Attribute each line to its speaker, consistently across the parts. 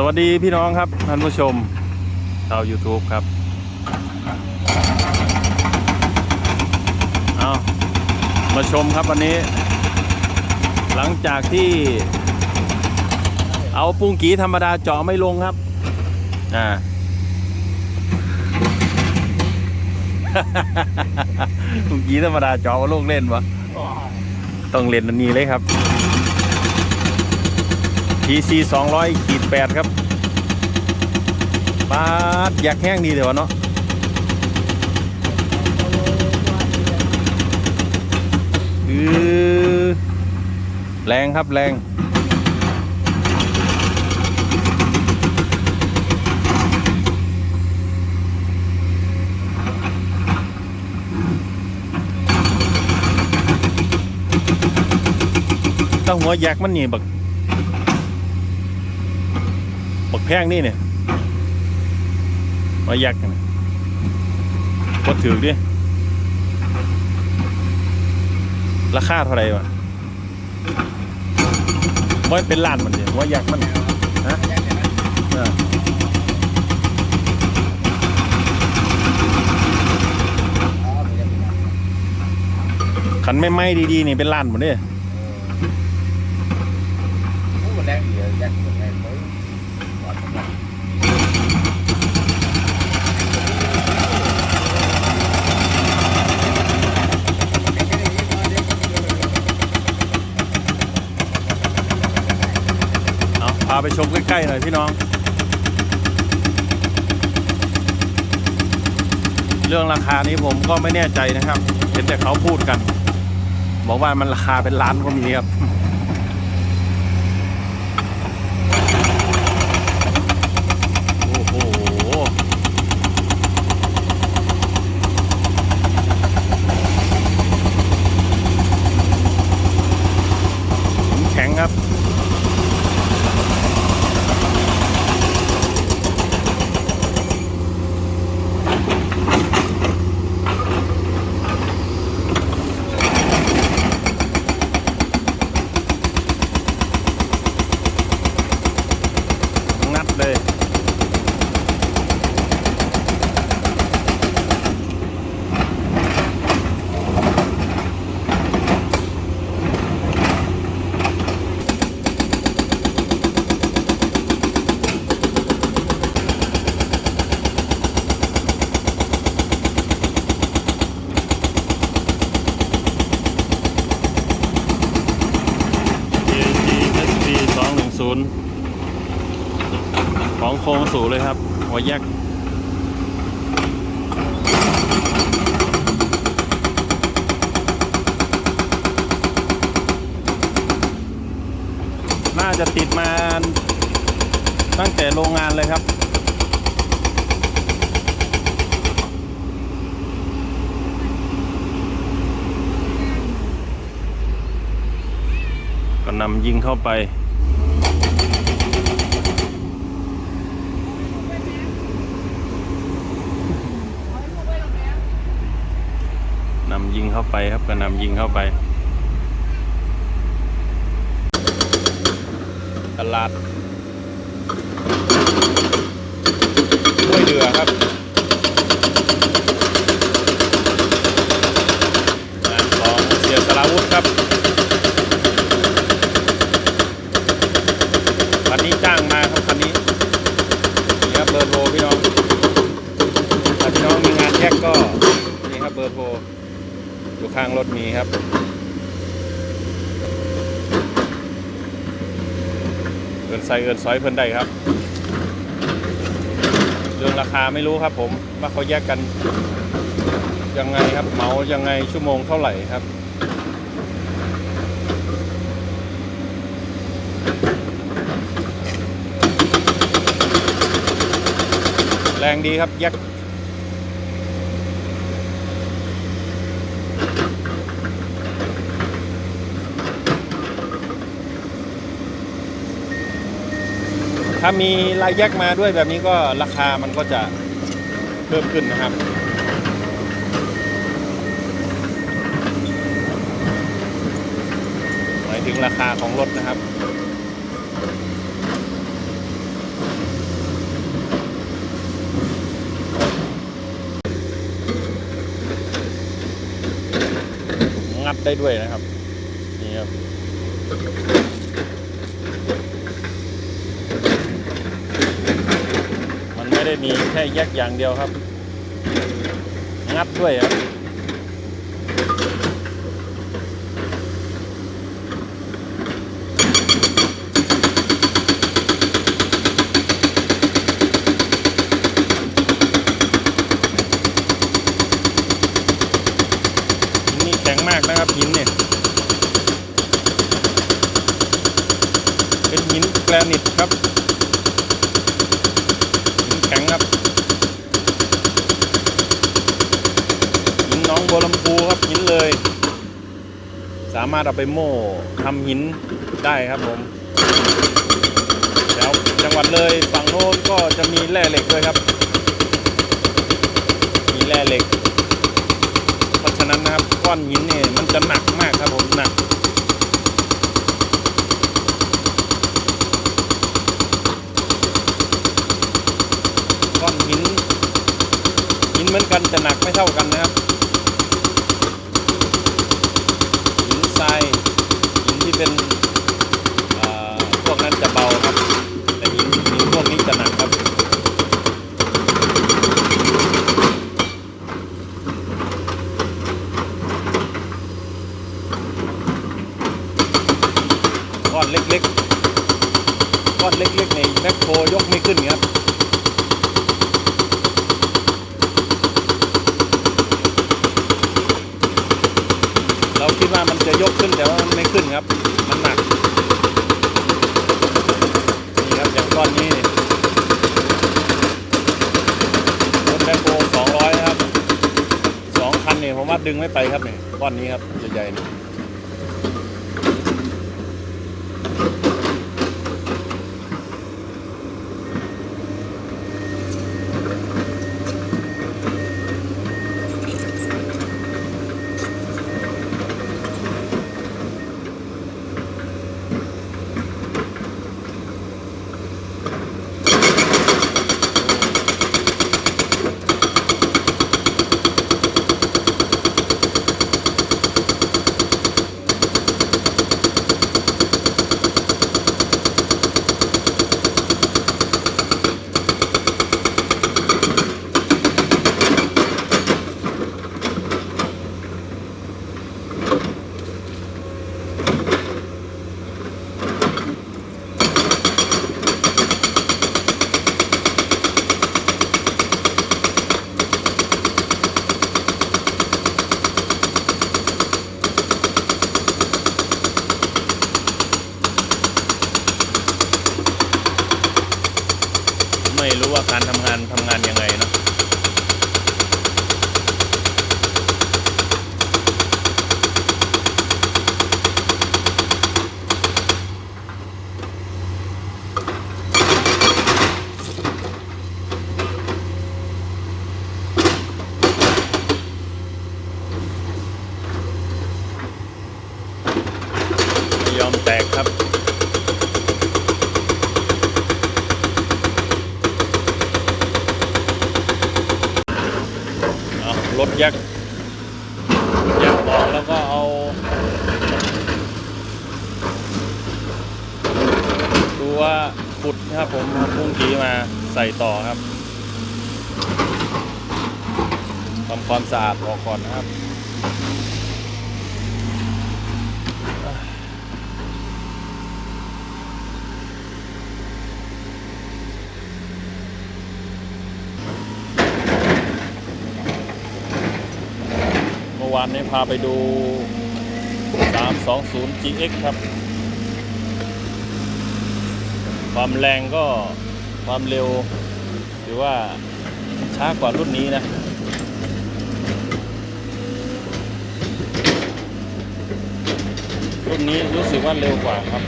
Speaker 1: สวัสดีพี่น้องครับท่านผู้ชมชาว YouTube ครับ เอามาชมครับวันนี้ หลังจากที่ เอาปุ้งกีธรรมดาเจาะไม่ลงครับ อ่า ปุ้งกีธรรมดาเจาะว่าโลกเล่นวะต้องเล่นอันนี้เลยครับ PC 200ขีด8ครับปาดอยากแห้งดีเดี๋ยวะเนาะอือแรงครับแรงต้องหัวยักมันนี่บักบัก แพงนี่เนี่ยมายักกันก็ถือดิราคาเท่าไหร่วะมันเป็นล้านมันเนี่ยว่ายักมันฮะขันไม่ไหม้ดีๆนี่เป็นล้านหมดเนี่ย
Speaker 2: หมดแรงเดียวยัดหมดแรงเลยหมดหมด
Speaker 1: เอา พาไปชมใกล้ๆหน่อยพี่น้อง เรื่องราคานี้ผมก็ไม่แน่ใจนะครับ เห็นแต่เขาพูดกัน บอกว่ามันราคาเป็นล้านก็มีครับ โอ้โห แข็งครับ งัดเลย ATSP 210 ของโครงสูงเลยครับหัวแยกน่าจะติดมาตั้งแต่โรงงานเลยครับก็นำยิงเข้าไป ยิงเข้าไปครับกระนำยิงเข้าไป ตลาดห้วยเดือครับงานของเสียสลาวุธครับคันนี้จ้างมาครับคันนี้นี่ครับเบอร์โทรพี่น้องถ้าพี่น้องมีงานแยกก็นี่ครับเบอร์โทรอยู่ข้างรถมีครับ เอินใส่เอินซอยเพิ่นได้ครับ เรื่องราคาไม่รู้ครับ ผมว่าเขาแยกกันยังไงครับเมายังไงชั่วโมงเท่าไหร่ครับแรงดีครับแยก ถ้ามีลายแยกมาด้วยแบบนี้ก็ราคามันก็จะเพิ่มขึ้นนะครับหมายถึงราคาของรถนะครับ งัดได้ด้วยนะครับ นี่ครับ ได้มีแค่แยกอย่างเดียวครับ งัดด้วยครับหินนี่แข็งมากนะครับหินเนี่ย เป็นหินแกรนิตครับ หินแข็งครับ หินหน้อง บัวลำพูครับหินเลย สามารถเอาไปโม่ทำหินได้ครับผมแล้วจังหวัดเลยฝั่งโน้นก็จะมีแร่เหล็กด้วยครับ มีแร่เหล็ก เพราะฉะนั้นนะครับก้อนหินเนี่ยมันจะหนักมากครับผมหนักก้อนหินหินเหมือนกันจะหนักไม่เท่ากันนะครับ หินทรายหินที่ เป็นเอ่อพวกนั้นจะเบาครับ แต่หินหินพวกนี้จะหนักครับ ก้อนเล็กๆ ก้อนเล็กๆในแมคโครยกไม่ขึ้นครับ เรา คิดว่ามันจะยกขึ้นแต่ว่ามันไม่ขึ้นครับ มันหนักนี่ครับอย่างก้อนนี้นี่รถแมคโฮสองร้อยครับสองคันเนี่ยผมว่าดึงไม่ไปครับเนี่ยก้อนนี้ครับใหญ่ๆนี่ยม่ รู้ว่าการทำงานทำงานยังไงเนาะยอมแตกครับ เอารถยักษ์ยักษ์ออกแล้วก็เอาตัวขุดนะ ครับผมพุ่งกีมาใส่ต่อครับทำความสะอาดออกก่อนนะครับเมื่อวานนี้พาไปดู 320 GX ครับ ความแรงก็ความเร็วถือว่าช้ากว่ารุ่นนี้นะรุ่นนี้รู้สึกว่าเร็วกว่าครับ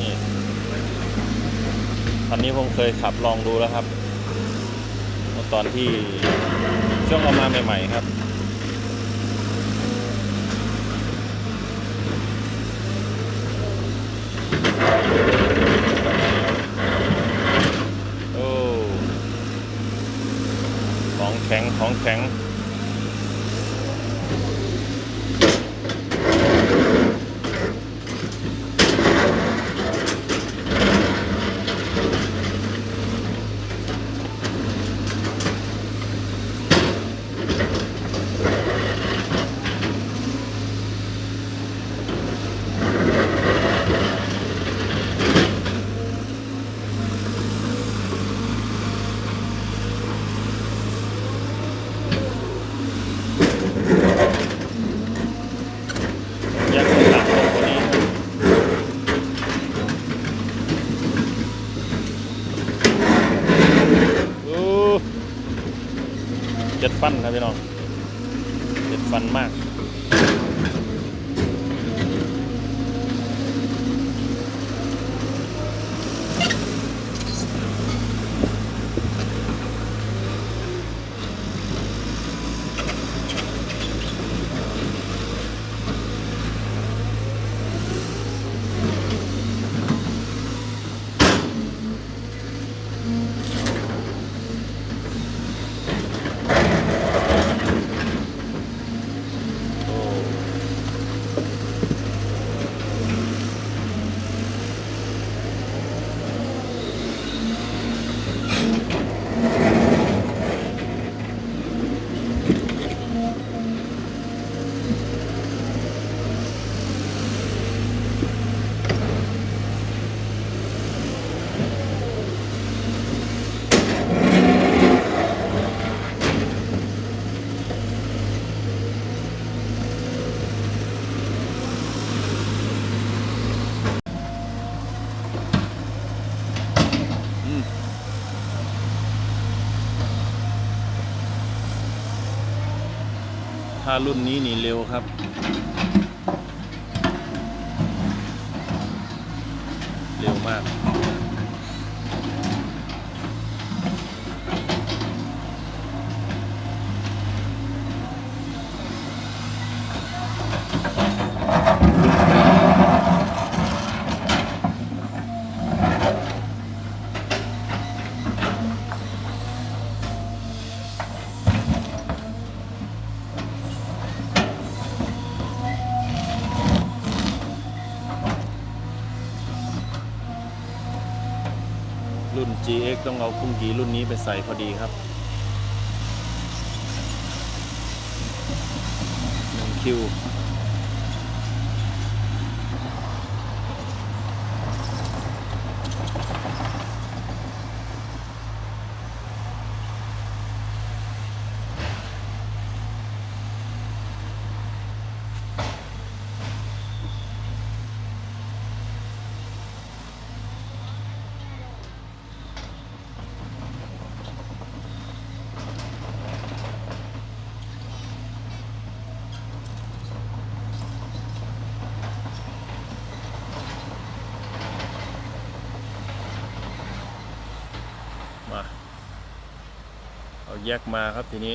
Speaker 1: นี่คันนี้ผมเคยขับลองดูแล้วครับเมื่อตอนที่ช่วงเอามาใหม่ ๆ ครับ โอ้ ของแข็ง ของแข็ง ฟันครับพี่น้องเด็ดฟันมาก ถ้ารุ่นนี้นี่เร็วครับ เร็วมาก ต้องเอากุ้งกีรุ่นนี้ไปใส่พอดีครับหนึ่งคิว แยกมาครับทีนี้